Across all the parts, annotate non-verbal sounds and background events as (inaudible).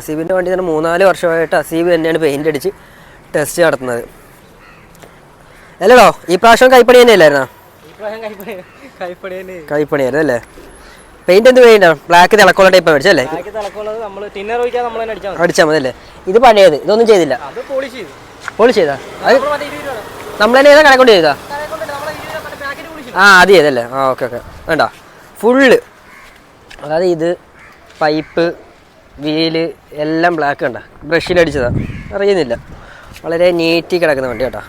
അസീബിന്റെ വണ്ടി തന്നെ മൂന്നാൽ വർഷമായിട്ട് അസീബ് തന്നെയാണ് പെയിന്റ് അടിച്ച് ടെസ്റ്റ് നടത്തുന്നത്. അല്ലടോ ഈ പ്രാവശ്യം കൈപ്പണി തന്നെ അല്ലായിരുന്നോ കൈപ്പണിയായിരുന്നു അല്ലേ? പെയിന്റ് എന്ത് പെയിന്റ് ബ്ലാക്ക് തിളക്കോള ടൈപ്പ് മേടിച്ചല്ലേ അടിച്ചാൽ മതി. അല്ലേ? ഇത് പഴയത് ഇതൊന്നും ചെയ്തില്ല. പോളിഷ് ചെയ്തു. നമ്മൾ തന്നെ ഏതാ കടക്കൊണ്ട് ചെയ്താ. ആ അത് ചെയ്തല്ലേ ആ ഓക്കെ ഓക്കെ. വേണ്ട. ഫുള്ള് അതായത് ഇത് പൈപ്പ് വീൽ എല്ലാം ബ്ലാക്ക് കണ്ട. ബ്രഷിലടിച്ചതാ അറിയുന്നില്ല. വളരെ നീറ്റി കിടക്കുന്ന വണ്ടി കേട്ടോ.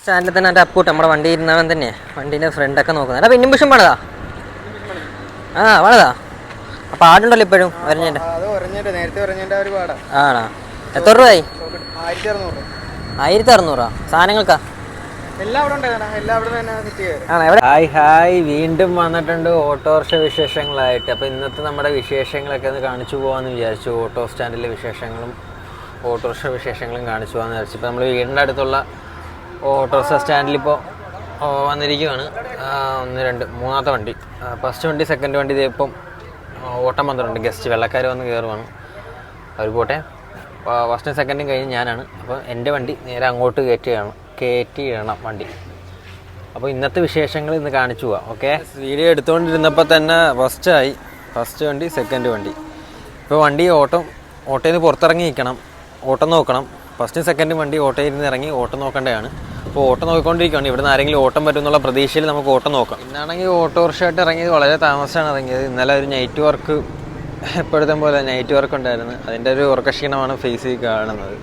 സ്റ്റാൻഡിൽ തന്നെ എന്റെ അപ്പൂട്ട് നമ്മുടെ വണ്ടി ഇരുന്നവൻ തന്നെ. വണ്ടീന്റെ ഫ്രണ്ടൊക്കെ നോക്കുന്നത്. അപ്പം പിന്നും പുഷും പണതാ ആ പണതാ അപ്പം ആടുണ്ടല്ലോ ഇപ്പോഴും വരഞ്ഞതിന്റെ അത് പറഞ്ഞിട്ട് നേരത്തെ പറഞ്ഞതിന്റെ ഒരു പാടാ. ആണോ? എത്ര രൂപ ആയി ആയിരത്തി അറുന്നൂറാ? സാധനങ്ങൾക്കാ? Hi hi. വീണ്ടും വന്നിട്ടുണ്ട് ഓട്ടോറിക്ഷ വിശേഷങ്ങളായിട്ട്. അപ്പോൾ ഇന്നത്തെ നമ്മുടെ വിശേഷങ്ങളൊക്കെ ഒന്ന് കാണിച്ചു പോകാമെന്ന് വിചാരിച്ചു. ഓട്ടോ സ്റ്റാൻഡിലെ വിശേഷങ്ങളും ഓട്ടോറിക്ഷ വിശേഷങ്ങളും കാണിച്ചു പോകാമെന്ന് വിചാരിച്ചു. ഇപ്പോൾ നമ്മൾ വീടിന്റെ അടുത്തുള്ള ഓട്ടോറിക്ഷ സ്റ്റാൻഡിലിപ്പോൾ വന്നിരിക്കുകയാണ് വന്നിരിക്കുവാണ്. ഒന്ന് രണ്ട് മൂന്നാമത്തെ വണ്ടി. ഫസ്റ്റ് വണ്ടി സെക്കൻഡ് വണ്ടി ഇതിപ്പം ഇപ്പം ഓട്ടം വന്നിട്ടുണ്ട്. ഗസ്റ്റ് വെള്ളക്കാർ വന്ന് കയറുവാണ് അവർ പോട്ടെ. ഫസ്റ്റും സെക്കൻഡും കഴിഞ്ഞ് ഞാനാണ്. അപ്പോൾ എന്റെ വണ്ടി നേരെ അങ്ങോട്ട് കയറ്റിയാണ് കയറ്റിയിടണം വണ്ടി. അപ്പോൾ ഇന്നത്തെ വിശേഷങ്ങൾ ഇന്ന് കാണിച്ചു പോവാം ഓക്കെ? വീഡിയോ എടുത്തുകൊണ്ടിരുന്നപ്പോൾ തന്നെ ഫസ്റ്റായി ഫസ്റ്റ് വണ്ടി സെക്കൻഡ് വണ്ടി. ഇപ്പോൾ വണ്ടി ഓട്ടം ഓട്ടോയിൽ നിന്ന് പുറത്തിറങ്ങി നിൽക്കണം ഓട്ടം നോക്കണം. ഫസ്റ്റും സെക്കൻഡും വണ്ടി ഓട്ടോയിൽ നിന്ന് ഇറങ്ങി ഓട്ടം നോക്കേണ്ടതാണ്. അപ്പോൾ ഓട്ടം നോക്കിക്കൊണ്ടിരിക്കുകയാണ്. ഇവിടുന്ന് ആരെങ്കിലും ഓട്ടം പറ്റും എന്നുള്ള പ്രതീക്ഷയിൽ നമുക്ക് ഓട്ടം നോക്കാം. ഇന്നാണെങ്കിൽ ഓട്ടോ ആയിട്ട് ഇറങ്ങിയത് വളരെ താമസിച്ചാണ് ഇറങ്ങിയത് ഇന്നലെ ഒരു നൈറ്റ് വർക്ക് എപ്പോഴത്തെ പോലെ നൈറ്റ് വർക്ക് ഉണ്ടായിരുന്നു. അതിന്റെ ഒരു ഉറക്കക്ഷീണമാണ് ഫേസ് ചെയ്ത് കാണുന്നത്.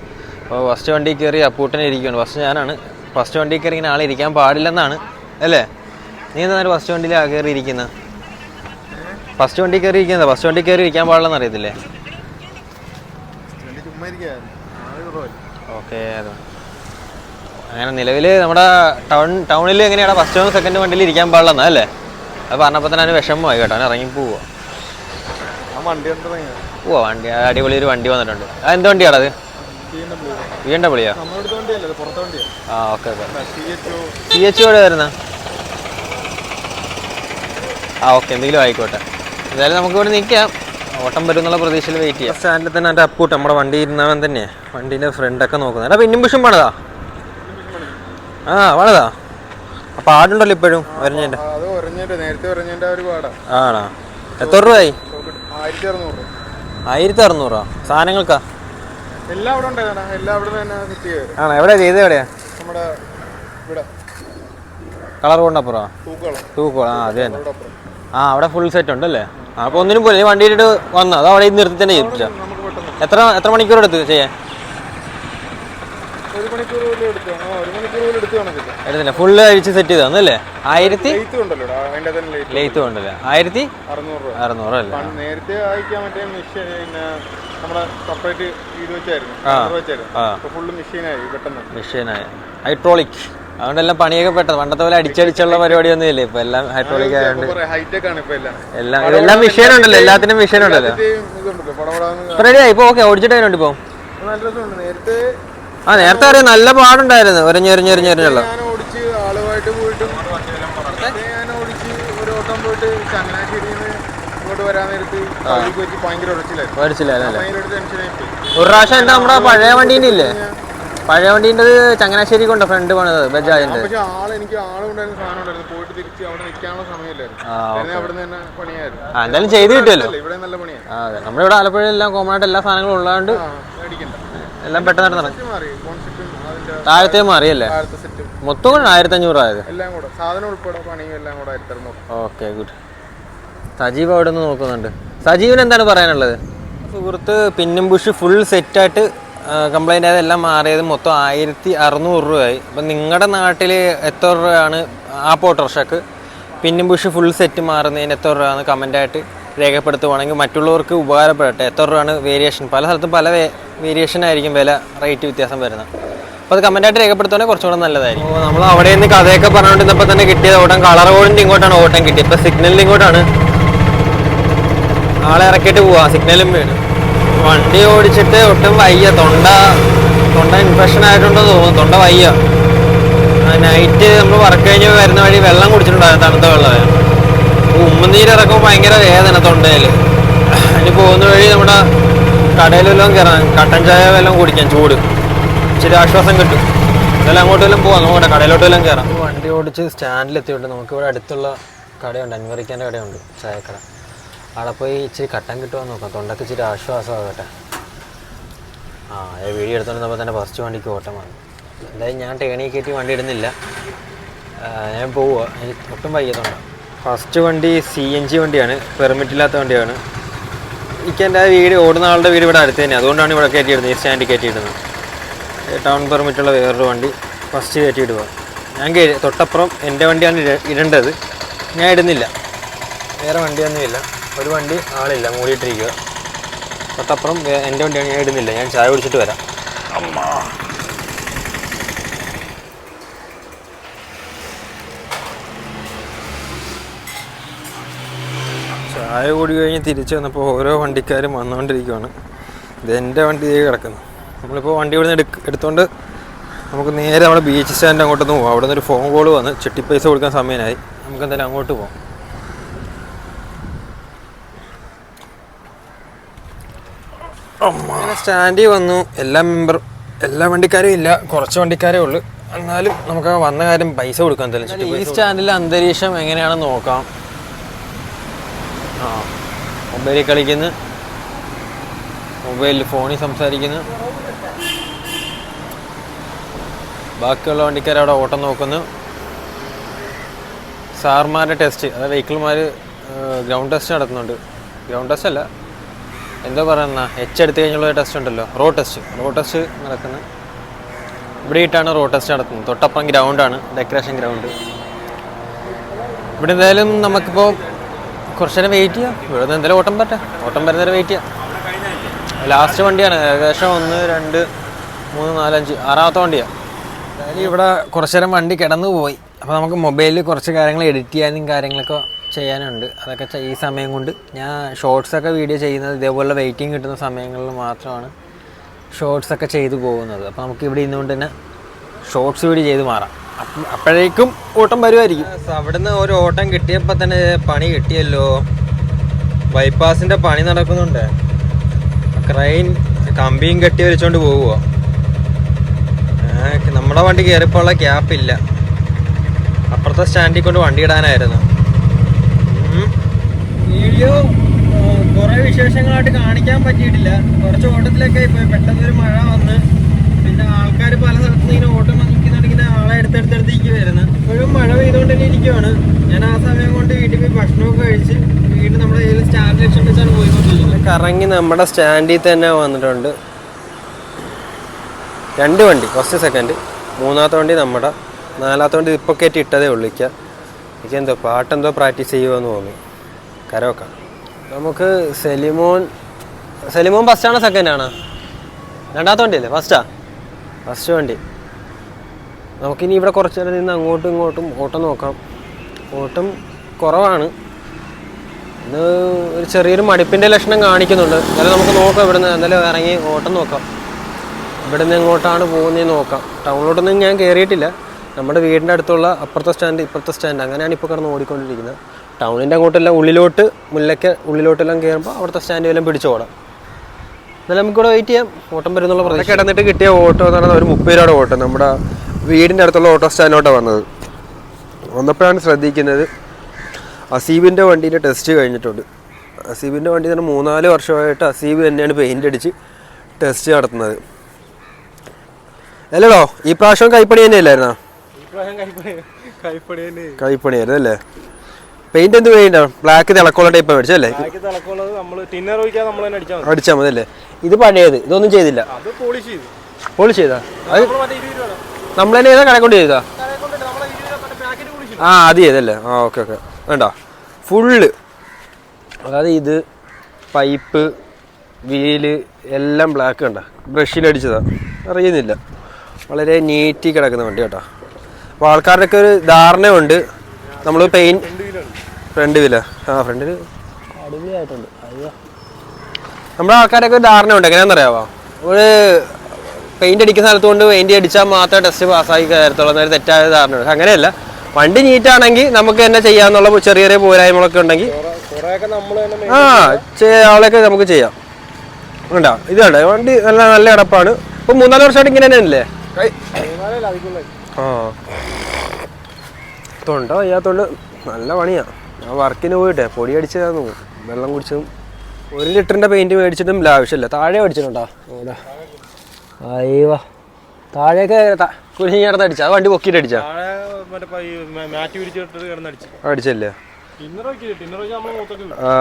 അപ്പോൾ ഫസ്റ്റ് വണ്ടി കയറി അപ്പൂട്ടനെ ഇരിക്കുകയാണ് ഫസ്റ്റ് ഞാനാണ്. ഫസ്റ്റ് വണ്ടി കയറി ഇങ്ങനെ ആളെ ഇരിക്കാൻ പാടില്ലെന്നാണ്. അല്ലേ? നീ എന്താ ഫസ്റ്റ് വണ്ടിയിൽ കയറി ഇരിക്കുന്നത് ഫസ്റ്റ് വണ്ടി കയറി ഇരിക്കുന്നത് ഫസ്റ്റ് വണ്ടി കയറി ഇരിക്കാൻ പാടില്ലെന്ന് അറിയത്തില്ലേ? ഓക്കെ അങ്ങനെ നിലവിൽ നമ്മുടെ ടൗൺ ടൗണിൽ എങ്ങനെയാണ് ഫസ്റ്റ് സെക്കൻഡ് വണ്ടിയിൽ ഇരിക്കാൻ പാടില്ലെന്നാ അല്ലേ? അത് പറഞ്ഞപ്പോൾ തന്നെ അതിന് വിഷമമായി കേട്ടോ. അവൻ ഇറങ്ങി പോവുക പോവാ വണ്ടി. അടിപൊളി ഒരു വണ്ടി വന്നിട്ടുണ്ട്. അത് എന്ത് വണ്ടിയാണത് വി ആ ഓക്കെ ഓക്കെ. സി എച്ച് എവിടെ വരുന്ന? ആ ഓക്കെ എന്തെങ്കിലും ആയിക്കോട്ടെ. എന്തായാലും നമുക്ക് ഇവിടെ നിൽക്കാം ഓട്ടം വരും എന്നുള്ള പ്രതീക്ഷയിൽ വെയിറ്റ് ചെയ്യാം. സ്റ്റാൻഡിൽ തന്നെ എന്റെ അപ്പൂട്ട് നമ്മുടെ വണ്ടി ഇരുന്നവൻ തന്നെ വണ്ടീന്റെ ഫ്രണ്ടൊക്കെ നോക്കുന്നത്. എടാ പിന്നും പുഷും പണതാ? ആ പണതാ? അപ്പം ആടുണ്ടല്ലോ ഇപ്പോഴും ഒരഞ്ഞേന്റെ. അത് പറഞ്ഞിട്ട് നേരത്തെ പറഞ്ഞതിന്റെ ഒരു പാടാ. ആണോ? എത്ര രൂപയായി? ആയിരത്തി അറുന്നൂറ് ആയിരത്തി അറുന്നൂറോ? സാധനങ്ങൾക്കാ? എല്ലാം അവിടെ എല്ലാം അവിടെ തന്നെ സെറ്റ് ചെയ്ത് ആണോ? എവിടെയാ ചെയ്തത് എവിടെയാ? നമ്മുടെ ഇവിടെ. കളർ കൊണ്ടപ്പുറം തൂക്കോളം ആ അത് തന്നെ. ആ അവിടെ ഫുൾ സെറ്റ് ഉണ്ടല്ലേ അല്ലേ? അപ്പോൾ ഒന്നിനും പോലെ വണ്ടിയിലിട്ട് ഇട്ടിട്ട് വന്നു? അത് അവിടെ നിർത്തി തന്നെ ചെയ്യിപ്പിച്ച എത്ര എത്ര മണിക്കൂർ എടുത്ത് ചെയ്യാൻ? ഒരു മണിക്കൂർ പോലും എടുത്തു ആ ഒരു മണിക്കൂർ പോലും എടുത്തു കണക്കില്ല എടുത്തില്ല. ഫുള്ള് അഴിച്ച് സെറ്റ് ചെയ്ത് തന്നല്ലേ ആയിരത്തി? ലേറ്റ് ഉണ്ടല്ലോ അതിന്റെ തന്നെ കൊണ്ടല്ലേ ആയിരത്തി? അറുന്നൂറ് രൂപ. അറുന്നൂറ് അല്ലേ? പണ്ട് നേരത്തെ അയക്കാൻ മറ്റേ മെഷീൻ പിന്നെ നമ്മുടെ സെപ്പറേറ്റ് ഇത് വെച്ചായിരുന്നു. ആ. counter വെച്ചായിരുന്നു. ആ. ഇപ്പൊ ഫുള്ള് മെഷീനായി പെട്ടെന്ന്. മെഷീനായ ഹൈഡ്രോളിക് അതുകൊണ്ടെല്ലാം പണിയൊക്കെ പെട്ടത് പണ്ടത്തെ പോലെ അടിച്ചടിച്ചുള്ള പരിപാടിയൊന്നും ഇല്ല? ഇപ്പൊ എല്ലാം ഹൈഡ്രോളിക് ആയതുകൊണ്ട് ഹൈടെക് ആണ് ഇപ്പൊ എല്ലാം. എല്ലാം മെഷീൻ ഉണ്ടല്ലോ. എല്ലാത്തിനും മെഷീൻ ഉണ്ടല്ലോ. റെഡിയായി ഇതുണ്ടല്ലോ. പടപടാന്ന് ഇപ്പൊ റെഡി ആയി? ഇപ്പൊ ഓക്കെ ഓടിച്ചിട്ട് ഇപ്പൊ? ഇപ്പൊ നല്ല രസമുണ്ട്. നേരത്തെ ആ നേരത്തെ അറിയാം നല്ല പാടുണ്ടായിരുന്നു. ഒരഞ്ഞൊരഞ്ഞൊരഞ്ഞൊരഞ്ഞുള്ള ഒരു പ്രാവശ്യം എന്താ നമ്മുടെ പഴയ വണ്ടീന്റെ ഇല്ലേ? പഴയ വണ്ടീന്റെ ചങ്ങനാശ്ശേരി കൊണ്ട് ഫ്രണ്ട് പണിത് ബജാജിന്റെ എന്തായാലും ചെയ്ത് കിട്ടുമല്ലോ നമ്മളിവിടെ ആലപ്പുഴ എല്ലാം കോമൺ ആയിട്ട് എല്ലാ സാധനങ്ങളും ഉള്ളതുകൊണ്ട് എല്ലാം പെട്ടെന്ന് അതിന്റെ താഴത്തെ മാറിയല്ലേ? മൊത്തം കൂടെ ആയിരത്തി അഞ്ഞൂറ് ആയത് ഓക്കെ ഗുഡ് സജീവ് അവിടെ നിന്ന് നോക്കുന്നുണ്ട്. സജീവിന് എന്താണ് പറയാനുള്ളത്? സുഹൃത്ത് പിന്നും ബുഷ് ഫുൾ സെറ്റായിട്ട് കംപ്ലൈന്റ് ആയത് എല്ലാം മാറിയത് മൊത്തം ആയിരത്തി അറുന്നൂറ് രൂപയായി. അപ്പം നിങ്ങളുടെ നാട്ടിൽ എത്ര രൂപയാണ് ആ പോട്ടോർഷക്ക്? പിന്നും ബുഷ് ഫുൾ സെറ്റ് മാറുന്നതിന് എത്ര രൂപയാണ്? കമന്റായിട്ട് രേഖപ്പെടുത്തുവാണെങ്കിൽ മറ്റുള്ളവർക്ക് ഉപകാരപ്പെടട്ടെ. എത്ര രൂപയാണ് വേരിയേഷൻ പല സ്ഥലത്തും പല വേരിയേഷൻ ആയിരിക്കും വില റേറ്റ് വ്യത്യാസം വരുന്നത്. അപ്പോൾ അത് കമന്റായിട്ട് രേഖപ്പെടുത്തുവാണെങ്കിൽ കുറച്ചുകൂടെ നല്ലതായിരിക്കും. നമ്മൾ അവിടെ നിന്ന് കഥയൊക്കെ പറഞ്ഞുകൊണ്ടിരുന്നപ്പോൾ തന്നെ കിട്ടിയത് ഓട്ടം കളർ കോഡിന്റെ ഇങ്ങോട്ടാണ് ഓട്ടം കിട്ടിയത്. ഇപ്പോൾ സിഗ്നലിന്റെ ഇങ്ങോട്ടാണ്. ആളെ ഇറക്കിയിട്ട് പോവാ. സിഗ്നലും വീണ് വണ്ടി ഓടിച്ചിട്ട് ഒട്ടും വയ്യ. തൊണ്ട തൊണ്ട ഇൻഫെക്ഷൻ ആയിട്ടുണ്ടോ തോന്നുന്നു. തൊണ്ട വയ്യ. നൈറ്റ് നമ്മൾ വർക്ക് കഴിഞ്ഞ് വരുന്ന വഴി വെള്ളം കുടിച്ചിട്ടുണ്ടായിരുന്നു തണുത്ത വെള്ളം ഉമ്മനീര് ഇറക്കുമ്പോൾ ഭയങ്കര വേദന തൊണ്ടയിൽ ഇനി പോകുന്ന വഴി നമ്മുടെ കടയിലെല്ലാം കയറാം കട്ടൻ ചായ വല്ലതും കുടിക്കാം ചൂട്. ഇച്ചിരി ആശ്വാസം കിട്ടും. എന്നാലും അങ്ങോട്ട് വല്ലതും പോവാം നമുക്ക് കടയിലോട്ട് വല്ലതും കയറാം വണ്ടി ഓടിച്ച് സ്റ്റാൻഡിലെത്തിയിട്ട് നമുക്ക് ഇവിടെ അടുത്തുള്ള കടയുണ്ട് അൻവറിക്കാന്റെ കടയുണ്ട് ചായക്കട. അവിടെ പോയി ഇച്ചിരി കട്ടൻ കിട്ടുമോ നോക്കാം. തൊണ്ടക്ക് ഇച്ചിരി ആശ്വാസമാകട്ടെ ആ വീഡിയോ എടുത്തോണ്ടിരുന്നപ്പോൾ തന്നെ ഫസ്റ്റ് വണ്ടിക്ക് ഓട്ടം വന്നു. എന്തായാലും ഞാൻ ടേണി കയറ്റി വണ്ടി ഇടുന്നില്ല. ഞാൻ പോവുക എനിക്ക് ഒട്ടും വൈകിയതുകൊണ്ട് ഫസ്റ്റ് വണ്ടി സി എൻ ജി വണ്ടിയാണ്. പെർമിറ്റ് ഇല്ലാത്ത വണ്ടിയാണ്. എനിക്ക് എന്റെ വീട് ഓടുന്ന ആളുടെ വീട് ഇവിടെ അടുത്ത് തന്നെ. അതുകൊണ്ടാണ് ഇവിടെ കയറ്റിയിടുന്നത്. ഈ സ്റ്റാൻഡിൽ കയറ്റിയിടുന്നത്. ടൗൺ പെർമിറ്റുള്ള വേറൊരു വണ്ടി ഫസ്റ്റ് കയറ്റിയിടുക ഞാൻ കയറി തൊട്ടപ്പുറം എന്റെ വണ്ടിയാണ് ഇട- ഇടേണ്ടത്. ഞാൻ ഇടുന്നില്ല. വേറെ വണ്ടിയൊന്നുമില്ല. ഒരു വണ്ടി ആളില്ല. മൂടിയിട്ടിരിക്കുക തൊട്ടപ്പുറം എന്റെ വണ്ടിയാണ്. ഞാൻ ഇടുന്നില്ല. ഞാൻ ചായ കുടിച്ചിട്ട് വരാം. ചായ കൂടി കഴിഞ്ഞ് തിരിച്ചു വന്നപ്പോൾ ഓരോ വണ്ടിക്കാരും വന്നുകൊണ്ടിരിക്കുകയാണ് ഇത് എന്റെ വണ്ടി കിടക്കുന്നു. നമ്മളിപ്പോൾ വണ്ടി ഇവിടെ നിന്ന് എടുക്ക എടുത്തുകൊണ്ട് നമുക്ക് നേരെ നമ്മുടെ ബീച്ച് സ്റ്റാൻഡ് അങ്ങോട്ടൊന്ന് പോകാം അവിടെ നിന്ന് ഒരു ഫോൺ കോൾ വന്ന് ചിട്ടി പൈസ കൊടുക്കാൻ സമയമായി. നമുക്ക് എന്തായാലും അങ്ങോട്ട് പോകാം അങ്ങനെ സ്റ്റാൻഡിൽ വന്നു. എല്ലാ മെമ്പർ എല്ലാ വണ്ടിക്കാരും ഇല്ല. കുറച്ച് വണ്ടിക്കാരേ ഉള്ളൂ. എന്നാലും നമുക്ക് വന്ന കാര്യം പൈസ കൊടുക്കാൻ തരും ഈ സ്റ്റാൻഡിലെ അന്തരീക്ഷം എങ്ങനെയാണെന്ന് നോക്കാം. മൊബൈലിൽ കളിക്കുന്നു. മൊബൈലിൽ ഫോണിൽ സംസാരിക്കുന്നു. ബാക്കിയുള്ള വണ്ടിക്കാർ അവിടെ ഓട്ടം നോക്കുന്നു. സാർമാരുടെ ടെസ്റ്റ് അതായത് വെഹിക്കിൾമാർ ഗ്രൗണ്ട് ടെസ്റ്റ് നടത്തുന്നുണ്ട്. ഗ്രൗണ്ട് ടെസ്റ്റ് അല്ല. എന്താ പറയുന്ന? എച്ച് എടുത്തു കഴിഞ്ഞുള്ള ടെസ്റ്റ് ഉണ്ടല്ലോ. റോഡ് ടെസ്റ്റ് റോഡ് ടെസ്റ്റ് നടക്കുന്നു. ഇവിടെ ഇട്ടാണ് റോഡ് ടെസ്റ്റ് നടത്തുന്നത്. തൊട്ടപ്പുറം ഗ്രൗണ്ടാണ് ഡെക്കറേഷൻ ഗ്രൗണ്ട് ഇവിടെ എന്തായാലും നമുക്കിപ്പോൾ കുറച്ച് നേരം വെയിറ്റ് ചെയ്യാം. ഇവിടെ നിന്ന് എന്തായാലും ഓട്ടം പറ്റേ ഓട്ടം വരുന്നവരെ വെയിറ്റ് ചെയ്യാം. ലാസ്റ്റ് വണ്ടിയാണ്. ഏകദേശം ഒന്ന് രണ്ട് മൂന്ന് നാലഞ്ച് ആറാമത്തെ വണ്ടിയാണ് എന്തായാലും ഇവിടെ കുറച്ച് നേരം വണ്ടി കിടന്നു പോയി. അപ്പോൾ നമുക്ക് മൊബൈലിൽ കുറച്ച് കാര്യങ്ങൾ എഡിറ്റ് ചെയ്യാനും കാര്യങ്ങളൊക്കെ ചെയ്യാനുണ്ട്. അതൊക്കെ ഈ സമയം കൊണ്ട് ഞാൻ ഷോർട്സൊക്കെ വീഡിയോ ചെയ്യുന്നത് ഇതേപോലെ വെയിറ്റിംഗ് കിട്ടുന്ന സമയങ്ങളിൽ മാത്രമാണ് ഷോർട്സൊക്കെ ചെയ്തു പോകുന്നത്. അപ്പോൾ നമുക്ക് ഇവിടെ ഇന്നുകൊണ്ട് തന്നെ ഷോർട്സ് വീഡിയോ ചെയ്ത് മാറാം. അപ്പോഴേക്കും ഓട്ടം വരുമായിരിക്കും അവിടുന്ന് ഒരു ഓട്ടം കിട്ടിയപ്പോൾ തന്നെ പണി കിട്ടിയല്ലോ. ബൈപ്പാസിന്റെ പണി നടക്കുന്നുണ്ട്. ക്രൈൻ കമ്പിയും കെട്ടി വലിച്ചോണ്ട് പോവുക നമ്മുടെ വണ്ടി കയറിപ്പോള്ള ഗ്യാപ്പ് ഇല്ല. അപ്പുറത്തെ സ്റ്റാൻഡിൽ കൊണ്ട് വണ്ടി ഇടാനായിരുന്നു. വീഡിയോ കുറെ വിശേഷങ്ങളായിട്ട് കാണിക്കാൻ പറ്റിയിട്ടില്ല. കുറച്ച് ഓട്ടത്തിലൊക്കെ പോയി. പെട്ടെന്ന് ഒരു മഴ വന്ന്. പിന്നെ ആൾക്കാർ പല സ്ഥലത്തുനിന്ന് ഇങ്ങനെ ഓട്ടം എടുത്തെടുത്തെടുത്തേക്ക് വരുന്നത് ഇപ്പോഴും മഴ പെയ്തുകൊണ്ട് തന്നെ ഇരിക്കുവാണ്. ഞാൻ ആ സമയം കൊണ്ട് വീട്ടിൽ പോയി ഭക്ഷണമൊക്കെ കഴിച്ച് വീണ്ടും നമ്മുടെ കയ്യിൽ സ്റ്റാൻഡ് ലക്ഷ്യം വെച്ചാണ് പോയിക്കൊണ്ടിരിക്കുന്നത് കറങ്ങി നമ്മുടെ സ്റ്റാൻഡിൽ തന്നെ വന്നിട്ടുണ്ട്. രണ്ട് വണ്ടി ഫസ്റ്റ് സെക്കൻഡ്. മൂന്നാമത്തെ വണ്ടി നമ്മുടെ നാലാമത്തെ വണ്ടി ഇപ്പോൾ കയറ്റി ഇട്ടതേ ഉള്ളിക്ക ഇക്ക. എനിക്ക് എന്തോ പാട്ടെന്തോ പ്രാക്ടീസ് ചെയ്യുമെന്ന് തോന്നി. കരോക്ക. നമുക്ക് സെലിമോൻ സെലിമോൻ ഫസ്റ്റാണോ സെക്കൻഡാണോ രണ്ടാമത്തെ വണ്ടി അല്ലേ ഫസ്റ്റാ ഫസ്റ്റ് വണ്ടി. നമുക്കിനി ഇവിടെ കുറച്ച് നേരം നിന്ന് അങ്ങോട്ടും ഇങ്ങോട്ടും ഓട്ടം നോക്കാം. ഓട്ടം കുറവാണ്. ഇന്ന് ഒരു ചെറിയൊരു മടുപ്പിന്റെ ലക്ഷണം കാണിക്കുന്നുണ്ട്. എന്നാലും നമുക്ക് നോക്കാം ഇവിടുന്ന്. എന്തായാലും ഇറങ്ങി ഓട്ടം നോക്കാം. ഇവിടെ നിന്ന് എങ്ങോട്ടാണ് പോകുന്നതെന്ന് നോക്കാം. ടൗണിലോട്ടൊന്നും ഞാൻ കയറിയിട്ടില്ല നമ്മുടെ വീടിന്റെ അടുത്തുള്ള അപ്പുറത്തെ സ്റ്റാൻഡ് ഇപ്പുറത്തെ സ്റ്റാൻഡ് അങ്ങനെയാണ് ഇപ്പോൾ കിടന്ന് ഓടിക്കൊണ്ടിരിക്കുന്നത്. ടൗണിന്റെ അങ്ങോട്ടെല്ലാം ഉള്ളിലോട്ട് മുല്ലയ്ക്ക് ഉള്ളിലോട്ടെല്ലാം കയറുമ്പോൾ അവിടുത്തെ സ്റ്റാൻഡ് എല്ലാം പിടിച്ചോടാം എന്നാലും നമുക്കിവിടെ വെയിറ്റ് ചെയ്യാം. ഓട്ടം വരുന്നുള്ള പ്രതീക്ഷ. കിടന്നിട്ട് കിട്ടിയ ഓട്ടോ എന്ന് പറയുന്നത് ഒരു മുപ്പത് രൂപയുടെ ഓട്ടോ. നമ്മുടെ വീടിന്റെ അടുത്തുള്ള ഓട്ടോ സ്റ്റാൻഡിലോട്ടാണ് വന്നത്. വന്നപ്പോഴാണ് ശ്രദ്ധിക്കുന്നത് അസീബിന്റെ വണ്ടീന്റെ ടെസ്റ്റ് കഴിഞ്ഞിട്ടുണ്ട്. അസീബിന്റെ വണ്ടി തന്നെ മൂന്നാൽ വർഷമായിട്ട് അസീബ് തന്നെയാണ് പെയിന്റ് അടിച്ച് ടെസ്റ്റ് നടത്തുന്നത്. അല്ലടോ ഈ പ്രാവശ്യം കൈപ്പണി തന്നെ അല്ലായിരുന്നോ കൈപ്പണിയായിരുന്നു അല്ലേ? പെയിന്റ് എന്ത് പെയിന്റ് ബ്ലാക്ക് തിളക്കമുള്ള ടൈപ്പ് മേടിച്ചല്ലേ അടിച്ചാൽ മതി. അല്ലേ? ഇത് പഴയത് ഇതൊന്നും ചെയ്തില്ല? പോളിഷ് ചെയ്തു. നമ്മൾ തന്നെ ഏതാ കടയിൽ കൊണ്ട് ചെയ്താ ആ അത് ചെയ്തല്ലേ ആ ഓക്കെ ഓക്കെ. വേണ്ട. ഫുള്ള്. അതായത് ഇത് പൈപ്പ് വീൽ എല്ലാം ബ്ലാക്ക് കണ്ട. ബ്രഷിലടിച്ചതാ അറിയുന്നില്ല. വളരെ നീറ്റി കിടക്കുന്ന വണ്ടി കേട്ടോ. അപ്പോൾ ആൾക്കാരുടെയൊക്കെ ഒരു ധാരണയുണ്ട്. നമ്മൾ പെയിൻ ഫ്രണ്ട് വീല? ആ ഫ്രണ്ടിൽ അടിപൊളിയായിട്ടുണ്ട്. അയ്യോ. നമ്മുടെ ആൾക്കാരൊക്കെ ഒരു ധാരണ ഉണ്ട് എങ്ങനെയാണെന്നറിയാവോ? ഒരു പെയിന്റ് അടിക്കുന്ന സ്ഥലത്ത് കൊണ്ട് പെയിന്റ് അടിച്ചാൽ മാത്രമേ ടെസ്റ്റ് പാസ്സാക്കി കയറത്തുള്ളൂ എന്നൊരു തെറ്റായ ധാരണ ഉണ്ട് അങ്ങനെയല്ല. വണ്ടി നീറ്റാണെങ്കിൽ നമുക്ക് തന്നെ ചെയ്യാന്നുള്ള ചെറിയ ചെറിയ പോരായ്മകളൊക്കെ ഉണ്ടെങ്കിൽ ആ ആളെയൊക്കെ നമുക്ക് ചെയ്യാം. ഉണ്ടോ ഇത് കണ്ടോ? വണ്ടി നല്ല നല്ല അടപ്പാണ്. ഇപ്പൊ മൂന്നാൽ വർഷമായിട്ട് ഇങ്ങനെ തന്നെ അല്ലേ ആ. തൊണ്ട വയ്യാത്തോണ്ട് നല്ല പണിയാ. ഞാൻ വർക്കിന് പോയിട്ടെ പൊടി അടിച്ചതാന്ന് വെള്ളം കുടിച്ചതും ഒരു ലിറ്ററിന്റെ പെയിന്റ് മേടിച്ചിട്ടും ആവശ്യമില്ല താഴെ മേടിച്ചിട്ടുണ്ടോ? അയ്യോ. താഴെയൊക്കെ കുരിഞ്ഞിടത്ത് അടിച്ചാ? വണ്ടി പൊക്കിട്ട് അടിച്ചാ? അടിച്ചല്ലേ? ആ.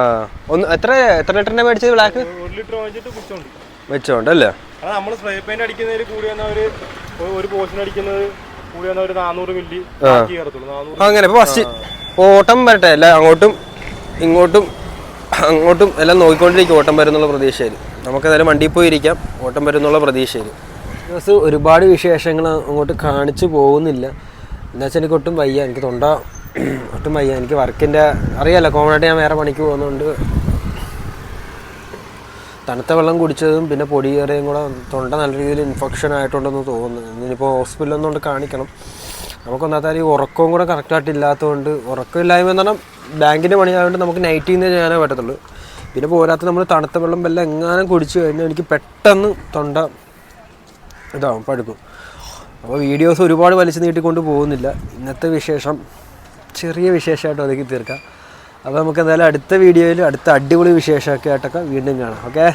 ഒന്ന് എത്ര എത്ര ലിറ്ററിന്റെ മേടിച്ചത് ബ്ലാക്ക് വെച്ചോണ്ട് അത് നമ്മൾ സ്പ്രേ പെയിന്റ് അടിക്കുന്നതിൽ കൂടി ഒരു ഒരു പോർഷൻ അടിക്കുന്നത് കൂടി ഒരു നാനൂറ് മില്ലി അങ്ങനെ. ഇപ്പൊ ഫസ്റ്റ് ഓട്ടം വരട്ടെ. അല്ല അങ്ങോട്ടും ഇങ്ങോട്ടും അങ്ങോട്ടും എല്ലാം നോക്കിക്കൊണ്ടിരിക്കും. ഓട്ടം വരുന്നുള്ള പ്രതീക്ഷയിൽ. നമുക്ക് ഏതായാലും വണ്ടിയിൽ പോയിരിക്കാം. ഓട്ടം വരുന്നുള്ള പ്രതീക്ഷയിൽ. ബസ് ഒരുപാട് വിശേഷങ്ങൾ അങ്ങോട്ട് കാണിച്ചു പോകുന്നില്ല. എന്താ വെച്ചാൽ എനിക്ക് ഒട്ടും വയ്യ. എനിക്ക് തൊണ്ട (clears throat) ഒട്ടും വയ്യ. എനിക്ക് വർക്കിന്റെ അറിയാലോ കോമണായിട്ട് ഞാൻ വേറെ പണിക്ക് പോകുന്നുണ്ട്. തണുത്ത വെള്ളം കുടിച്ചതും പിന്നെ പൊടിയേറിയും കൂടെ തൊണ്ട നല്ല രീതിയിൽ ഇൻഫെക്ഷൻ ആയിട്ടുണ്ടെന്ന് തോന്നുന്നു. ഇനിയിപ്പോൾ ഹോസ്പിറ്റലിൽ ഒന്നുകൊണ്ട് കാണിക്കണം. നമുക്കൊന്നാമത്തെ ഈ ഉറക്കവും കൂടെ കറക്റ്റായിട്ട് ഇല്ലാത്തതുകൊണ്ട് ഉറക്കമില്ലായ്മ എന്ന് പറഞ്ഞാൽ ബാങ്കിന്റെ പണിയായതുകൊണ്ട് നമുക്ക് നൈറ്റിൽ നിന്ന് ചെയ്യാനേ പറ്റത്തുള്ളൂ. പിന്നെ പോരാത്ത നമ്മൾ തണുത്ത വെള്ളം വല്ല എങ്ങാനും കുടിച്ചു കഴിഞ്ഞാൽ എനിക്ക് പെട്ടെന്ന് തൊണ്ട ഇതാവും പഴുക്കും. അപ്പോൾ വീഡിയോസ് ഒരുപാട് വലിച്ചു നീട്ടിക്കൊണ്ട് പോകുന്നില്ല. ഇന്നത്തെ വിശേഷം ചെറിയ വിശേഷമായിട്ട് ഒതുക്കി തീർക്കാം. അപ്പോൾ നമുക്ക് എന്തായാലും അടുത്ത വീഡിയോയിൽ അടുത്ത അടിപൊളി വിശേഷമൊക്കെ ആയിട്ടൊക്കെ വീണ്ടും കാണാം. ഓക്കെ